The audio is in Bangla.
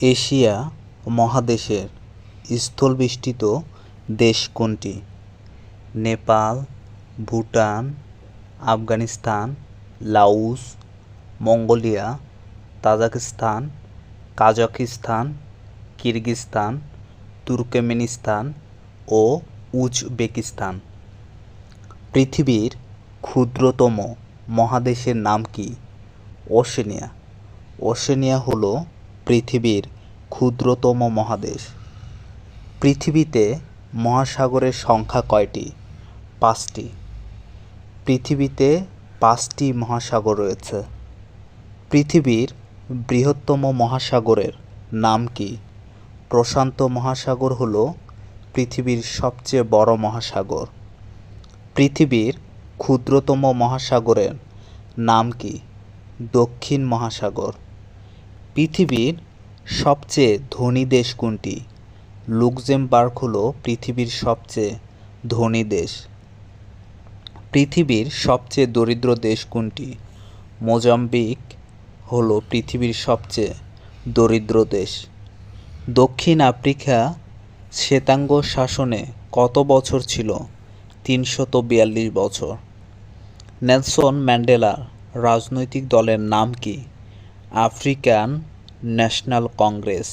এশিয়া মহাদেশের স্থলবেষ্টিত দেশ কোনটি? Nepal, Bhutan, Afghanistan, Laos, Mongolia, Tajikistan Kazakhstan Kyrgyzstan Turkmenistan ও উজবেকিস্তান। পৃথিবীর ক্ষুদ্রতম মহাদেশের নাম কি? ওশেনিয়া। ওশেনিয়া হলো পৃথিবীর ক্ষুদ্রতম মহাদেশ। পৃথিবীতে মহাসাগরের সংখ্যা কয়টি? পাঁচটি। পৃথিবীতে পাঁচটি মহাসাগর রয়েছে। পৃথিবীর বৃহত্তম মহাসাগরের নাম কি? প্রশান্ত মহাসাগর হলো পৃথিবীর সবচেয়ে বড় মহাসাগর। পৃথিবীর ক্ষুদ্রতম মহাসাগরের নাম কি? দক্ষিণ মহাসাগর। পৃথিবীর সবচেয়ে ধনী দেশ কোনটি? লুক্সেমবার্গ হলো পৃথিবীর সবচেয়ে ধনী দেশ। পৃথিবীর সবচেয়ে দরিদ্র দেশ কোনটি? মোজাম্বিক হলো পৃথিবীর সবচেয়ে দরিদ্র দেশ। দক্ষিণ আফ্রিকা শ্বেতাঙ্গ শাসনে কত বছর ছিল? তিনশত বিয়াল্লিশ বছর। নেলসন ম্যান্ডেলার রাজনৈতিক দলের নাম কি? African national Congress